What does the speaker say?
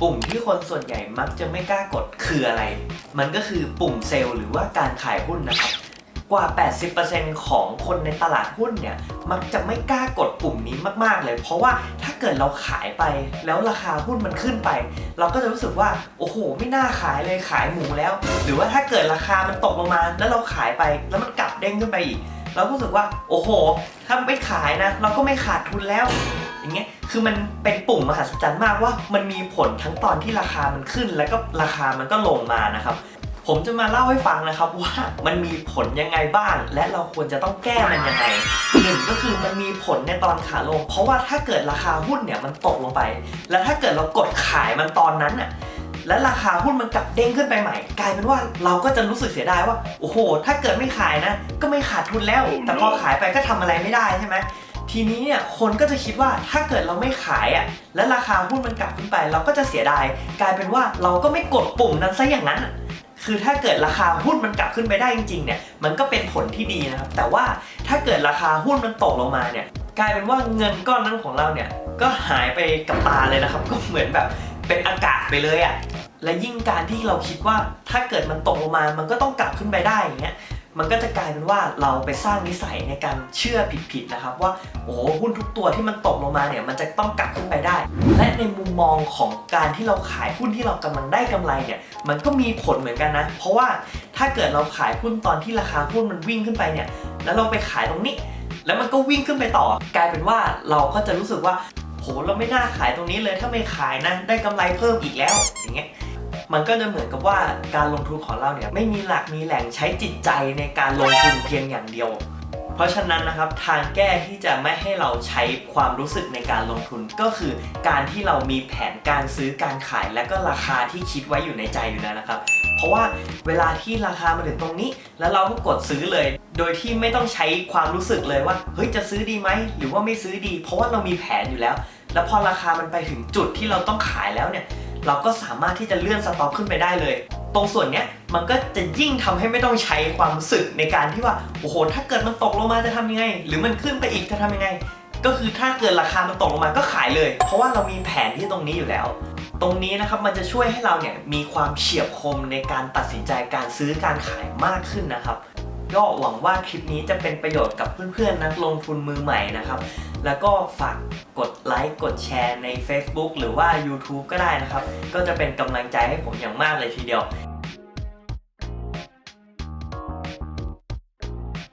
ปุ่มที่คนส่วนใหญ่มักจะไม่กล้ากดคืออะไร มันก็คือปุ่มเซลล์หรือว่าการขายหุ้นนะครับ กว่า 80%ของคนในตลาดหุ้นเนี่ย มักจะไม่กล้ากดปุ่มนี้มากๆเลย เพราะว่าถ้าเกิดเราขายไปแล้วราคาหุ้นมันขึ้นไป เราก็จะรู้สึกว่า โอ้โห ไม่น่าขายเลยขายหมูแล้ว หรือว่าถ้าเกิดราคามันตกลงมาแล้วเราขายไปแล้วมันกลับเด้งขึ้นไปอีก เราก็รู้สึกว่า โอ้โห ถ้าไม่ขายนะ เราก็ไม่ขาดทุนแล้ว อย่างเงี้ยคือมันเป็นปุ่มมหัศจรรย์มากว่ามันมีผลทั้งตอนที่ราคามันขึ้น แล้วก็ราคามันก็ลงมานะครับ ผมจะมาเล่าให้ฟังนะครับว่ามันมีผลยังไงบ้าง และเราควรจะต้องแก้มันยังไงหนึ่งก็คือมันมีผลในตอนขาลง เพราะว่าถ้าเกิดราคาหุ้นเนี่ยมันตกลงไป แล้วถ้าเกิดเรากดขายมันตอนนั้นน่ะและราคาหุ้นมันกลับเด้งขึ้นไปใหม่ กลายเป็นว่าเราก็จะรู้สึกเสียดายว่า โอ้โห ถ้าเกิดไม่ขายนะ ก็ไม่ขาดทุนแล้ว แต่พอขายไปก็ทำอะไรไม่ได้ใช่ไหม ทีนี้เนี่ยคนก็จะคิดว่าถ้าเกิดเราไม่ขายอะและราคาหุ้นมันกลับขึ้นไป เราก็จะเสียดาย กลายเป็นว่าเราก็ไม่กดปุ่มนั้นซะอย่างนั้นคือถ้าเกิดราคาหุ้นมันกลับขึ้นไปได้จริงๆเนี่ยมันก็เป็นผลที่ดีนะครับ แต่ว่าถ้าเกิดราคาหุ้นมันตกลงมาเนี่ยกลายเป็นว่าเงินก้อนนั้นของเราเนี่ยก็หายไปกับตาเลยนะครับ ก็เหมือนแบบเป็นอากาศไปเลยอะและยิ่งการที่เราคิดว่าถ้าเกิดมันตกลงมา มันก็ต้องกลับขึ้นไปได้อย่างเงี้ย มันก็จะกลายเป็นว่าเราไปสร้างนิสัยในการเชื่อผิดๆนะครับ ว่าโอ้โหหุ้นทุกตัวที่มันตกลงมาเนี่ยมันจะต้องกลับขึ้นไปได้ และในมุมมองของการที่เราขายหุ้นที่เรากำลังได้กำไรเนี่ยมันก็มีผลเหมือนกันนะ เพราะว่าถ้าเกิดเราขายหุ้นตอนที่ราคาหุ้นมันวิ่งขึ้นไปเนี่ยแล้วเราไปขายตรงนี้ แล้วมันก็วิ่งขึ้นไปต่อ กลายเป็นว่าเราก็จะรู้สึกว่าโหเราไม่น่าขายตรงนี้เลยถ้าไม่ขายนะได้กำไรเพิ่มอีกแล้วอย่างเงี้ย มันก็จะเหมือนกับว่าการลงทุนของเราเนี่ยไม่มีหลักมีแหล่งใช้จิตใจในการลงทุนเพียงอย่างเดียว เพราะฉะนั้นนะครับทางแก้ที่จะไม่ให้เราใช้ความรู้สึกในการลงทุนก็คือการที่เรามีแผนการซื้อการขายและก็ราคาที่คิดไว้อยู่ในใจอยู่แล้วนะครับเพราะว่าเวลาที่ราคามาถึงตรงนี้ แล้วเราก็กดซื้อเลย โดยที่ไม่ต้องใช้ความรู้สึกเลยว่าเฮ้ยจะซื้อดีไหมหรือว่าไม่ซื้อดี เพราะว่าเรามีแผนอยู่แล้ว แล้วพอราคามันไปถึงจุดที่เราต้องขายแล้วเนี่ย เราก็สามารถที่จะเลื่อนสต็อปขึ้นไปได้เลย ตรงส่วนเนี้ยมันก็จะยิ่งทำให้ไม่ต้องใช้ความรู้สึกในการที่ว่าโอ้โหถ้าเกิดมันตกลงมาจะทำยังไง หรือมันขึ้นไปอีกจะทำยังไง ก็คือถ้าเกิดราคามันตกลงมาก็ขายเลย เพราะว่าเรามีแผนที่ตรงนี้อยู่แล้ว ตรงนี้นะครับมันจะช่วยให้เราเนี่ยมีความเฉียบคมในการตัดสินใจการซื้อการขายมากขึ้นนะครับ ก็หวังว่าคลิปนี้จะเป็นประโยชน์กับเพื่อนๆนักลงทุนมือใหม่นะครับ แล้วก็ฝากกดไลค์กดแชร์ใน Facebook หรือว่า YouTube ก็ได้นะครับ ก็จะเป็นกำลังใจให้ผมอย่างมากเลยทีเดียว